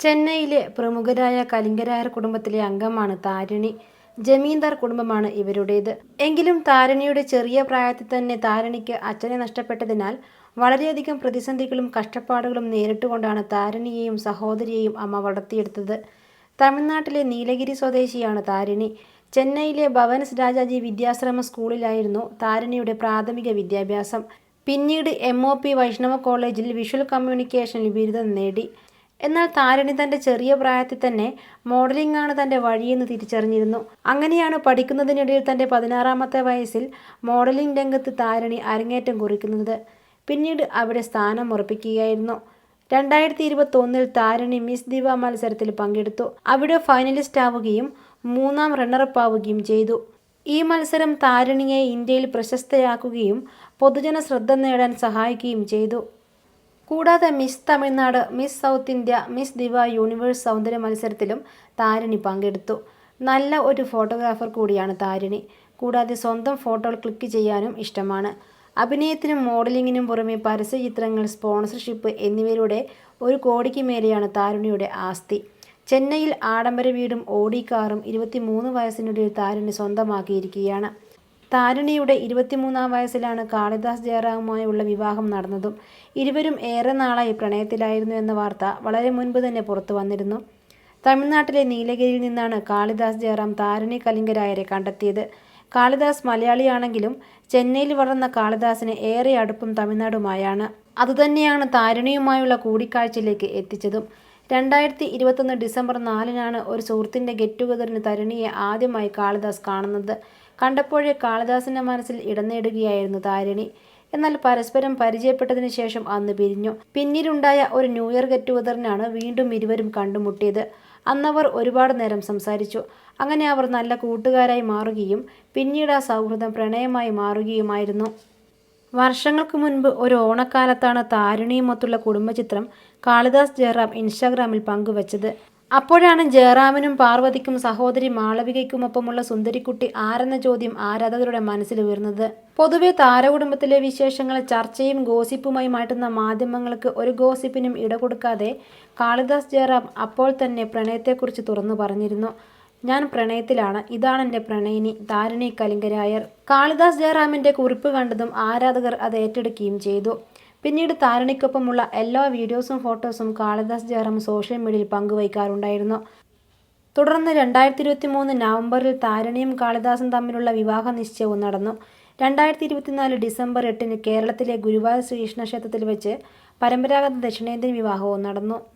ചെന്നൈയിലെ പ്രമുഖരായ കലിംഗരായർ കുടുംബത്തിലെ അംഗമാണ് താരിണി. ജമീന്ദാർ കുടുംബമാണ് ഇവരുടേത്. എങ്കിലും താരണിയുടെ ചെറിയ പ്രായത്തിൽ തന്നെ താരണിക്ക് അച്ഛനെ നഷ്ടപ്പെട്ടതിനാൽ വളരെയധികം പ്രതിസന്ധികളും കഷ്ടപ്പാടുകളും നേരിട്ടുകൊണ്ടാണ് താരിണിയെയും സഹോദരിയെയും അമ്മ വളർത്തിയെടുത്തത്. തമിഴ്നാട്ടിലെ നീലഗിരി സ്വദേശിയാണ് താരിണി. ചെന്നൈയിലെ ഭവൻസ് രാജാജി വിദ്യാശ്രമ സ്കൂളിലായിരുന്നു താരണിയുടെ പ്രാഥമിക വിദ്യാഭ്യാസം. പിന്നീട് എം ഒ പി വൈഷ്ണവ കോളേജിൽ വിഷ്വൽ കമ്മ്യൂണിക്കേഷനിൽ ബിരുദം നേടി. എന്നാൽ താരിണി തന്റെ ചെറിയ പ്രായത്തിൽ തന്നെ മോഡലിംഗ് ആണ് തന്റെ വഴിയെന്ന് തിരിച്ചറിഞ്ഞിരുന്നു. അങ്ങനെയാണ് പഠിക്കുന്നതിനിടയിൽ തന്റെ പതിനാറാമത്തെ വയസ്സിൽ മോഡലിംഗ് രംഗത്ത് താരിണി അരങ്ങേറ്റം കുറിക്കുന്നത്. പിന്നീട് അവിടെ സ്ഥാനം ഉറപ്പിക്കുകയായിരുന്നു. രണ്ടായിരത്തി ഇരുപത്തൊന്നിൽ താരിണി മിസ് ദിവ മത്സരത്തിൽ പങ്കെടുത്തു. അവിടെ ഫൈനലിസ്റ്റ് ആവുകയും മൂന്നാം റണ്ണറപ്പ് ആവുകയും ചെയ്തു. ഈ മത്സരം താരിണിയെ ഇന്ത്യയിൽ പ്രശസ്തയാക്കുകയും പൊതുജന ശ്രദ്ധ നേടാൻ സഹായിക്കുകയും ചെയ്തു. കൂടാതെ miss Tamil Nadu miss south India miss Diva universe സൗന്ദര്യ മത്സരത്തിലും താരിണി പങ്കെടുത്തു. നല്ല ഒരു ഫോട്ടോഗ്രാഫർ കൂടിയാണ് താരിണി. കൂടാതെ സ്വന്തം ഫോട്ടോകൾ ക്ലിക്ക് ചെയ്യാനും ഇഷ്ടമാണ്. അഭിനയത്തിനും മോഡലിങ്ങിനും പുറമെ പരസ്യചിത്രങ്ങൾ സ്പോൺസർഷിപ്പ് എന്നിവയിലൂടെ ഒരു കോടിക്ക് മേലെയാണ് താരുണിയുടെ ആസ്തി. ചെന്നൈയിൽ ആഡംബര വീടും ഓടി കാറും ഇരുപത്തിമൂന്ന് വയസ്സിനുള്ളിൽ താരുണി സ്വന്തമാക്കിയിരിക്കുകയാണ്. താരിണിയുടെ ഇരുപത്തിമൂന്നാം വയസ്സിലാണ് കാളിദാസ് ജയറാമുമായുള്ള വിവാഹം നടന്നതും ഇരുവരും ഏറെ നാളായി പ്രണയത്തിലായിരുന്നു എന്ന വാർത്ത വളരെ മുൻപ് തന്നെ പുറത്തു വന്നിരുന്നു. തമിഴ്നാട്ടിലെ നീലഗിരിയിൽ നിന്നാണ് കാളിദാസ് ജയറാം താരിണി കലിംഗരായരെ കണ്ടെത്തിയത്. കാളിദാസ് മലയാളിയാണെങ്കിലും ചെന്നൈയിൽ വളർന്ന കാളിദാസിന് ഏറെ അടുപ്പം തമിഴ്നാടുമായാണ്. അതുതന്നെയാണ് താരിണിയുമായുള്ള കൂടിക്കാഴ്ചയിലേക്ക് എത്തിച്ചതും. രണ്ടായിരത്തി ഇരുപത്തൊന്ന് ഡിസംബർ നാലിനാണ് ഒരു സുഹൃത്തിന്റെ ഗെറ്റ് ടുഗദറിന് തരുണിയെ ആദ്യമായി കാളിദാസ് കാണുന്നത്. കണ്ടപ്പോഴേ കാളിദാസിന്റെ മനസ്സിൽ ഇടം നേടുകയായിരുന്നു താരിണി. എന്നാൽ പരസ്പരം പരിചയപ്പെട്ടതിന് ശേഷം അന്ന് പിരിഞ്ഞു. പിന്നീടുണ്ടായ ഒരു ന്യൂ ഇയർ ഗെറ്റ് ടുഗദറിനാണ് വീണ്ടും ഇരുവരും കണ്ടുമുട്ടിയത്. അന്നവർ ഒരുപാട് നേരം സംസാരിച്ചു. അങ്ങനെ അവർ നല്ല കൂട്ടുകാരായി മാറുകയും പിന്നീട് ആ സൗഹൃദം പ്രണയമായി മാറുകയുമായിരുന്നു. വർഷങ്ങൾക്ക് മുൻപ് ഒരു ഓണക്കാലത്താണ് താരിണിയുമൊത്തുള്ള കുടുംബചിത്രം കാളിദാസ് ജയറാം ഇൻസ്റ്റാഗ്രാമിൽ പങ്കുവച്ചത്. അപ്പോഴാണ് ജയറാമിനും പാർവതിക്കും സഹോദരി മാളവികയ്ക്കുമൊപ്പമുള്ള സുന്ദരിക്കുട്ടി ആരെന്ന ചോദ്യം ആരാധകരുടെ മനസ്സിൽ ഉയർന്നത്. പൊതുവെ താരകുടുംബത്തിലെ വിശേഷങ്ങൾ ചർച്ചയും ഗോസിപ്പുമായി മാറ്റുന്ന മാധ്യമങ്ങൾക്ക് ഒരു ഗോസിപ്പിനും ഇടകൊടുക്കാതെ കാളിദാസ് ജയറാം അപ്പോൾ തന്നെ പ്രണയത്തെക്കുറിച്ച് തുറന്നു പറഞ്ഞിരുന്നു. ഞാൻ പ്രണയത്തിലാണ്. ഇതാണ് എന്റെ പ്രണയിനി താരിണി കലിംഗരായർ. കാളിദാസ് ജയറാമിന്റെ കുറിപ്പ് കണ്ടതും ആരാധകർ അത് ഏറ്റെടുക്കുകയും ചെയ്തു. പിന്നീട് താരണിക്കൊപ്പമുള്ള എല്ലാ വീഡിയോസും ഫോട്ടോസും കാളിദാസ് ജയറാം സോഷ്യൽ മീഡിയയിൽ പങ്കുവയ്ക്കാറുണ്ടായിരുന്നു. തുടർന്ന് രണ്ടായിരത്തി ഇരുപത്തി മൂന്ന് നവംബറിൽ താരണിയും കാളിദാസും തമ്മിലുള്ള വിവാഹ നിശ്ചയവും നടന്നു. രണ്ടായിരത്തി ഇരുപത്തിനാല് ഡിസംബർ എട്ടിന് കേരളത്തിലെ ഗുരുവായൂർ ശ്രീകൃഷ്ണ ക്ഷേത്രത്തിൽ വെച്ച് പരമ്പരാഗത ദക്ഷിണേന്ത്യൻ വിവാഹവും നടന്നു.